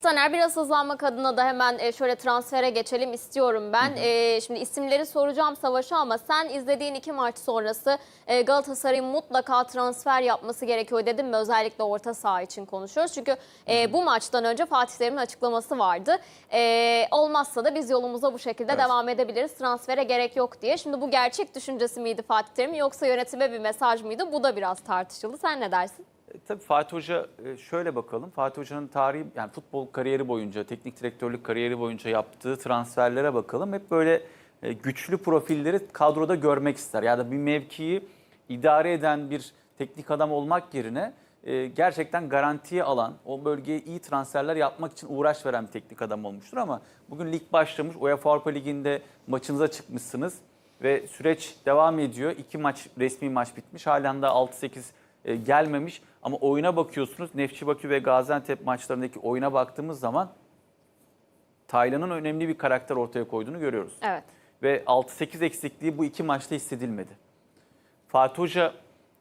Taner biraz hızlanmak adına da hemen e, şöyle transfere geçelim istiyorum ben. E, şimdi isimleri soracağım Savaş'a ama sen izlediğin iki maç sonrası e, Galatasaray'ın mutlaka transfer yapması gerekiyor dedim mi? Özellikle orta saha için konuşuyoruz. Çünkü e, bu maçtan önce Fatih Terim'in açıklaması vardı. E, olmazsa da biz yolumuza bu şekilde Evet. devam edebiliriz. Transfere gerek yok diye. Şimdi bu gerçek düşüncesi miydi Fatih Terim yoksa yönetime bir mesaj mıydı? Bu da biraz tartışıldı. Sen ne dersin? Tabii Fatih Hoca e, şöyle bakalım. Fatih Hoca'nın tarihi yani futbol kariyeri boyunca, teknik direktörlük kariyeri boyunca yaptığı transferlere bakalım. Hep böyle e, güçlü profilleri kadroda görmek ister. Ya da bir mevkiyi idare eden bir teknik adam olmak yerine e, gerçekten garantiye alan, o bölgeye iyi transferler yapmak için uğraş veren bir teknik adam olmuştur ama bugün lig başlamış. UEFA Avrupa Ligi'nde maçınıza çıkmışsınız ve süreç devam ediyor. İki maç resmi maç bitmiş. Halen de 6-8 e, gelmemiş. Ama oyuna bakıyorsunuz. Nefçi Bakü ve Gaziantep maçlarındaki oyuna baktığımız zaman Taylan'ın önemli bir karakter ortaya koyduğunu görüyoruz. Evet. Ve 6-8 eksikliği bu iki maçta hissedilmedi. Fatih Hoca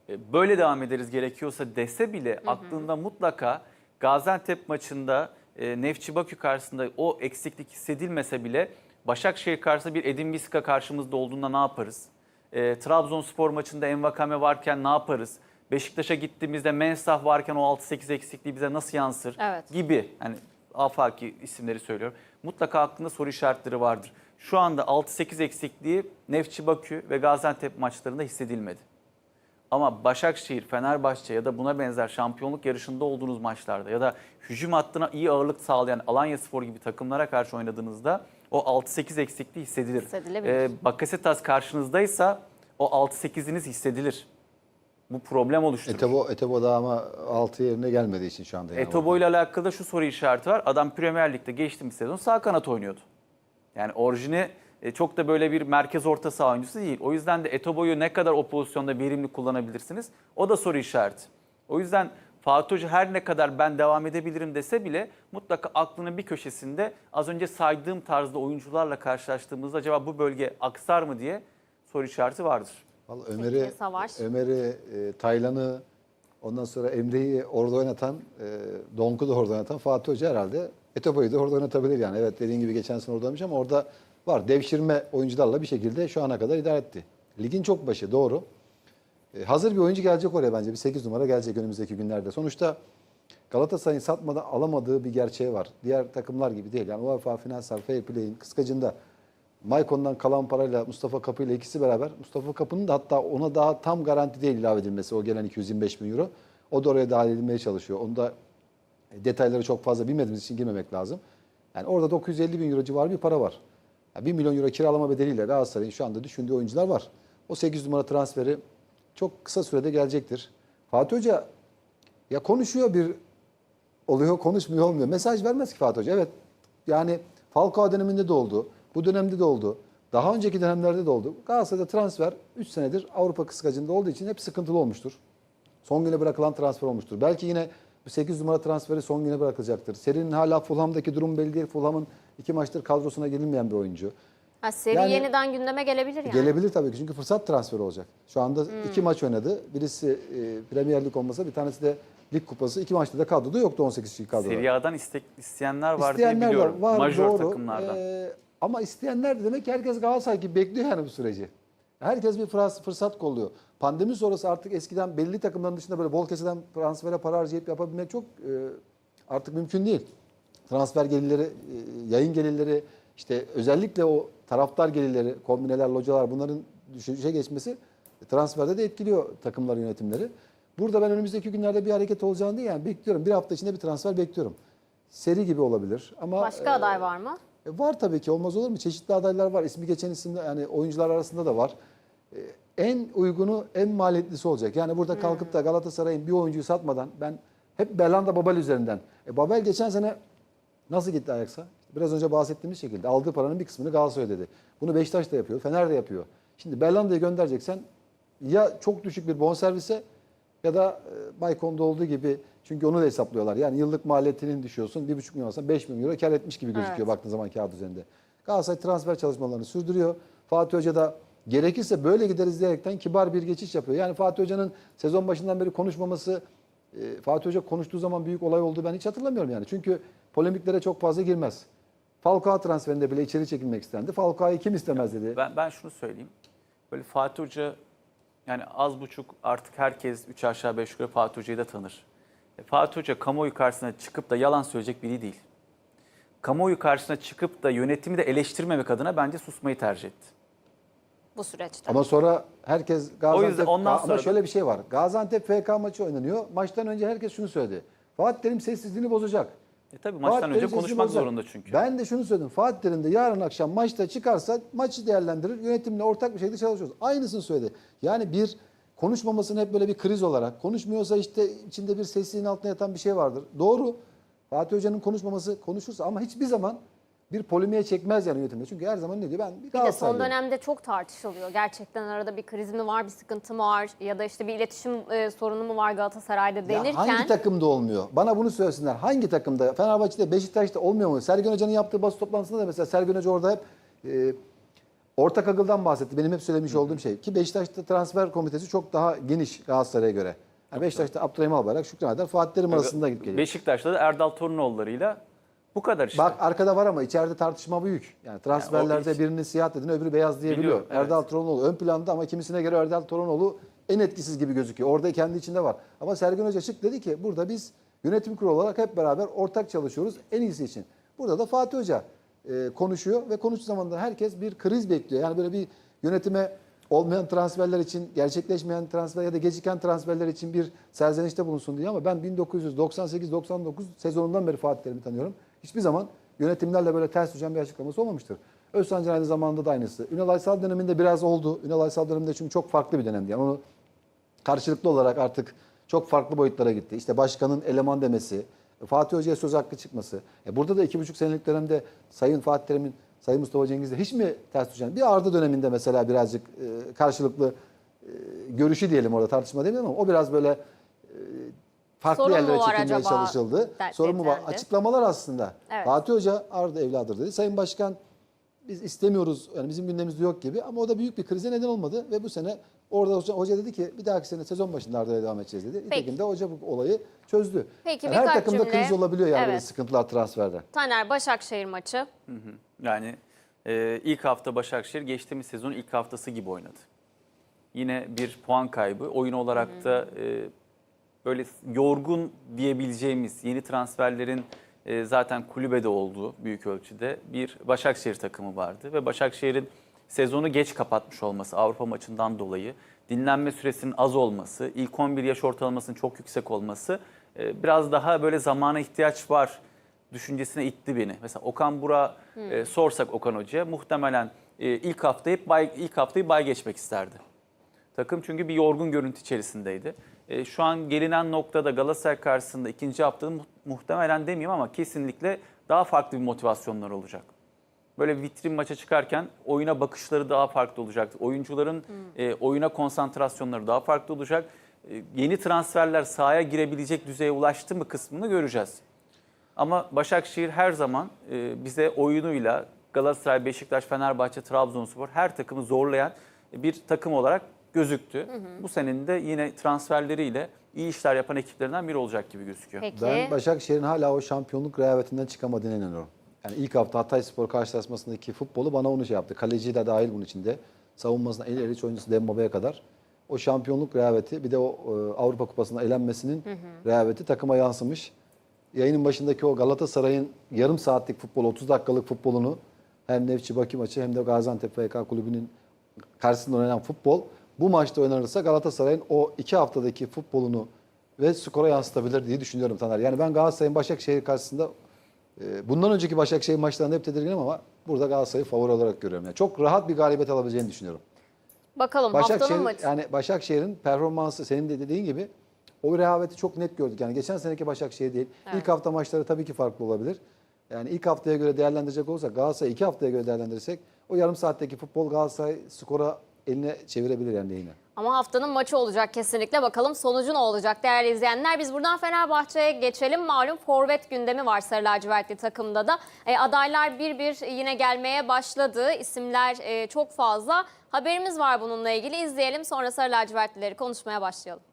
e, böyle devam ederiz gerekiyorsa dese bile aklında mutlaka Gaziantep maçında e, Nefçi Bakü karşısında o eksiklik hissedilmese bile Başakşehir karşısında bir Edin Viska karşımızda olduğunda ne yaparız? E, Trabzonspor maçında Envakame varken ne yaparız? Beşiktaş'a gittiğimizde Mensah varken o 6-8 eksikliği bize nasıl yansır? Evet. Gibi hani afaki isimleri söylüyorum. Mutlaka aklında soru işaretleri vardır. Şu anda 6-8 eksikliği Nefçi Bakü ve Gaziantep maçlarında hissedilmedi. Ama Başakşehir, Fenerbahçe ya da buna benzer şampiyonluk yarışında olduğunuz maçlarda ya da hücum hattına iyi ağırlık sağlayan Alanya Spor gibi takımlara karşı oynadığınızda o 6-8 eksikliği hissedilir. Hissedilebilir. Ee, Bakasetas karşınızdaysa o 6-8'iniz hissedilir. Bu problem oluşturur. Etebo, Etebo da ama 6 yerine gelmediği için şu anda. yani Etobo ile alakalı da şu soru işareti var. Adam Premier Lig'de geçtiğimiz sezon sağ kanat oynuyordu. Yani orijini e, çok da böyle bir merkez orta saha oyuncusu değil. O yüzden de Etobo'yu ne kadar o pozisyonda verimli kullanabilirsiniz? O da soru işareti. O yüzden Fatih Hoca her ne kadar ben devam edebilirim dese bile mutlaka aklının bir köşesinde az önce saydığım tarzda oyuncularla karşılaştığımızda acaba bu bölge aksar mı diye soru işareti vardır. Vallahi Ömer'i, Savaş. Ömer'i, e, Taylan'ı, ondan sonra Emre'yi orada oynatan, e, Donk'u da orada oynatan Fatih Hoca herhalde Etobo'yu da orada oynatabilir yani. Evet dediğin gibi geçen sene orada ama orada var. Devşirme oyuncularla bir şekilde şu ana kadar idare etti. Ligin çok başı doğru. E, hazır bir oyuncu gelecek oraya bence. Bir 8 numara gelecek önümüzdeki günlerde. Sonuçta Galatasaray'ın satmadan alamadığı bir gerçeği var. Diğer takımlar gibi değil. Yani UEFA Finansal Fair Play'in kıskacında Maykon'dan kalan parayla Mustafa Kapı ile ikisi beraber. Mustafa Kapı'nın da hatta ona daha tam garanti değil ilave edilmesi o gelen 225 bin euro. O da oraya dahil edilmeye çalışıyor. Onda detayları çok fazla bilmediğimiz için girmemek lazım. Yani orada 950 bin euro civarı bir para var. Yani 1 milyon euro kiralama bedeliyle Galatasaray'ın şu anda düşündüğü oyuncular var. O 8 numara transferi çok kısa sürede gelecektir. Fatih Hoca ya konuşuyor bir oluyor konuşmuyor olmuyor. Mesaj vermez ki Fatih Hoca. Evet yani Falcao döneminde de oldu. Bu dönemde de oldu. Daha önceki dönemlerde de oldu. Galatasaray'da transfer 3 senedir Avrupa kıskacında olduğu için hep sıkıntılı olmuştur. Son güne bırakılan transfer olmuştur. Belki yine bu 8 numara transferi son güne bırakılacaktır. Seri'nin hala Fulham'daki durum belli değil. Fulham'ın iki maçtır kadrosuna girilmeyen bir oyuncu. Ha, seri Yani- yeniden gündeme gelebilir yani. Gelebilir tabii ki çünkü fırsat transferi olacak. Şu anda iki maç oynadı. Birisi e, Premier Lig olmasa bir tanesi de Lig Kupası. İki maçta da kadroda yoktu 18 kişilik kadroda. Serie A'dan istek, isteyenler var İsteyenler diye biliyorum. var, var Majör doğru. takımlardan. Ee, ama isteyenler de demek ki herkes Galatasaray gibi bekliyor yani bu süreci. Herkes bir fırsat, kolluyor. Pandemi sonrası artık eskiden belli takımların dışında böyle bol keseden transfere para harcayıp yapabilmek çok e, artık mümkün değil. Transfer gelirleri, e, yayın gelirleri, işte özellikle o taraftar gelirleri, kombineler, localar bunların düşüşe geçmesi transferde de etkiliyor takımlar yönetimleri. Burada ben önümüzdeki günlerde bir hareket olacağını değil yani bekliyorum. Bir hafta içinde bir transfer bekliyorum. Seri gibi olabilir ama Başka e, aday var mı? E, Var tabii ki olmaz olur mu? Çeşitli adaylar var. İsmi geçen isimler yani oyuncular arasında da var. E, En uygunu, en maliyetlisi olacak. Yani burada kalkıp da Galatasaray'ın bir oyuncuyu satmadan ben hep Belanda Babel üzerinden. E Babel geçen sene nasıl gitti Ajax'a? Biraz önce bahsettiğimiz şekilde aldığı paranın bir kısmını Galatasaray ödedi. Bunu Beşiktaş da yapıyor, Fener de yapıyor. Şimdi Belanda'yı göndereceksen ya çok düşük bir bonservise ya da e, Baykon'da olduğu gibi çünkü onu da hesaplıyorlar. Yani yıllık maliyetinin düşüyorsun. 1,5 milyon olsan 5 milyon euro kar etmiş gibi gözüküyor Evet. baktığın zaman kağıt üzerinde. Galatasaray transfer çalışmalarını sürdürüyor. Fatih Hoca da gerekirse böyle gideriz diyerekten kibar bir geçiş yapıyor. Yani Fatih Hoca'nın sezon başından beri konuşmaması, e, Fatih Hoca konuştuğu zaman büyük olay oldu ben hiç hatırlamıyorum yani. Çünkü polemiklere çok fazla girmez. Falcao transferinde bile içeri çekilmek istendi. Falcao'yu kim istemez dedi. Ben, ben şunu söyleyeyim. Böyle Fatih Hoca yani az buçuk artık herkes 3 aşağı 5 yukarı Fatih Hoca'yı da tanır. E, Fatih Hoca kamuoyu karşısına çıkıp da yalan söyleyecek biri değil. Kamuoyu karşısına çıkıp da yönetimi de eleştirmemek adına bence susmayı tercih etti. bu süreçte. Ama sonra herkes Gaziantep... yüzden ondan Ama sonra da- şöyle bir şey var. Gaziantep FK maçı oynanıyor. Maçtan önce herkes şunu söyledi. Fatih Terim sessizliğini bozacak. E tabii Fatih maçtan Terim önce konuşmak bozacak. zorunda çünkü. Ben de şunu söyledim. Fatih Terim de yarın akşam maçta çıkarsa maçı değerlendirir. Yönetimle ortak bir şekilde çalışıyoruz. Aynısını söyledi. Yani bir konuşmamasını hep böyle bir kriz olarak, konuşmuyorsa işte içinde bir sessizliğin altında yatan bir şey vardır. Doğru. Fatih Hoca'nın konuşmaması konuşursa ama hiçbir zaman bir polemiğe çekmez yani yönetimde. Çünkü her zaman ne diyor? Ben bir Bir de son dönemde çok tartışılıyor. Gerçekten arada bir kriz mi var, bir sıkıntı mı var ya da işte bir iletişim e, sorunu mu var Galatasaray'da Ya denirken hangi takımda olmuyor? Bana bunu söylesinler. Hangi takımda? Fenerbahçe'de, Beşiktaş'ta olmuyor mu? Sergen Hoca'nın yaptığı basın toplantısında da mesela Sergen Hoca orada hep e, ortak akıldan bahsetti. Benim hep söylemiş olduğum şey. Ki Beşiktaş'ta transfer komitesi çok daha geniş Galatasaray'a göre. Yani Beşiktaş'ta Abdurrahim Albayrak, Şükran Eder, Fatih Terim arasında gidip geliyor. Beşiktaş'ta da Erdal Torunoğulları'yla bu kadar işte. Bak arkada var ama içeride tartışma büyük. Yani transferlerde Yani birini siyah dedin öbürü beyaz diyebiliyor. Biliyorum, evet. Erdal Toronoğlu ön planda ama kimisine göre Erdal Toronoğlu en etkisiz gibi gözüküyor. Orada kendi içinde var. Ama Sergen Hoca çık dedi ki burada biz yönetim kurulu olarak hep beraber ortak çalışıyoruz en iyisi için. Burada da Fatih Hoca e, konuşuyor ve konuştuğu zaman da herkes bir kriz bekliyor. Yani böyle bir yönetime olmayan transferler için, gerçekleşmeyen transfer ya da geciken transferler için bir serzenişte bulunsun diye ama ben 1998-99 sezonundan beri Fatih Terim'i tanıyorum. Hiçbir zaman yönetimlerle böyle ters düşen bir açıklaması olmamıştır. Özcan Can aynı zamanda da aynısı. Ünal Aysal döneminde biraz oldu. Ünal Aysal döneminde çünkü çok farklı bir dönemdi. Yani onu karşılıklı olarak artık çok farklı boyutlara gitti. İşte başkanın eleman demesi, Fatih Hoca'ya söz hakkı çıkması. E burada da iki buçuk senelik dönemde Sayın Fatih Terim'in, Sayın Mustafa Cengiz'le hiç mi ters düşen? Bir Arda döneminde mesela birazcık e, karşılıklı e, görüşü diyelim orada tartışma demeyelim ama o biraz böyle farklı Sorun mu yerlere var çekilmeye acaba? çalışıldı. Der- Sorun mu var? Açıklamalar aslında. Evet. Fatih Hoca Arda evladır dedi. Sayın Başkan biz istemiyoruz yani bizim gündemimizde yok gibi ama o da büyük bir krize neden olmadı ve bu sene orada hoca, hoca dedi ki bir dahaki sene sezon başında Arda'ya devam edeceğiz dedi. Nitekim de hoca bu olayı çözdü. Peki, Yani her birkaç takımda cümle. kriz olabiliyor yani böyle Evet. sıkıntılar transferde. Taner Başakşehir maçı. Yani e, ilk hafta Başakşehir geçtiğimiz sezonun ilk haftası gibi oynadı. Yine bir puan kaybı. Oyun olarak da e, böyle yorgun diyebileceğimiz yeni transferlerin e, zaten kulübede olduğu büyük ölçüde bir Başakşehir takımı vardı. Ve Başakşehir'in sezonu geç kapatmış olması Avrupa maçından dolayı, dinlenme süresinin az olması, ilk 11 yaş ortalamasının çok yüksek olması e, biraz daha böyle zamana ihtiyaç var düşüncesine itti beni. Mesela Okan Bura e, sorsak Okan Hoca'ya muhtemelen e, ilk haftayı bay, ilk haftayı bay geçmek isterdi. Takım çünkü bir yorgun görüntü içerisindeydi. E, şu an gelinen noktada Galatasaray karşısında ikinci haftada mu- muhtemelen demeyeyim ama kesinlikle daha farklı bir motivasyonlar olacak. Böyle vitrin maça çıkarken oyuna bakışları daha farklı olacak. Oyuncuların e, oyuna konsantrasyonları daha farklı olacak. E, yeni transferler sahaya girebilecek düzeye ulaştı mı kısmını göreceğiz. Ama Başakşehir her zaman e, bize oyunuyla Galatasaray, Beşiktaş, Fenerbahçe, Trabzonspor her takımı zorlayan bir takım olarak gözüktü. Bu senenin de yine transferleriyle iyi işler yapan ekiplerinden biri olacak gibi gözüküyor. Peki. Ben Başakşehir'in hala o şampiyonluk rehavetinden çıkamadığına inanıyorum. Yani ilk hafta Hatay Spor karşılaşmasındaki futbolu bana onu şey yaptı. Kaleci de dahil bunun içinde. Savunmasına el eliç oyuncusu Dembaba'ya kadar. O şampiyonluk rehaveti bir de o e, Avrupa Kupası'nda elenmesinin rehaveti takıma yansımış. Yayının başındaki o Galatasaray'ın yarım saatlik futbol, 30 dakikalık futbolunu hem Nefçi Bakü maçı hem de Gaziantep FK kulübünün karşısında oynanan futbol bu maçta oynanırsa Galatasaray'ın o iki haftadaki futbolunu ve skora yansıtabilir diye düşünüyorum Taner. Yani ben Galatasaray'ın Başakşehir karşısında e, bundan önceki Başakşehir maçlarında hep tedirginim ama burada Galatasaray'ı favori olarak görüyorum. Yani çok rahat bir galibiyet alabileceğini düşünüyorum. Bakalım haftanın maçı. yani Başakşehir'in performansı senin de dediğin gibi o rehaveti çok net gördük. Yani geçen seneki Başakşehir değil. Evet. İlk hafta maçları tabii ki farklı olabilir. Yani ilk haftaya göre değerlendirecek olursak Galatasaray iki haftaya göre değerlendirirsek o yarım saatteki futbol Galatasaray skora eline çevirebilir yani yine. Ama haftanın maçı olacak kesinlikle. Bakalım sonucu ne olacak değerli izleyenler. Biz buradan Fenerbahçe'ye geçelim. Malum forvet gündemi var Sarı Lacivertli takımda da. E, adaylar bir bir yine gelmeye başladı. İsimler e, çok fazla. Haberimiz var bununla ilgili. İzleyelim sonra Sarı Lacivertlileri konuşmaya başlayalım.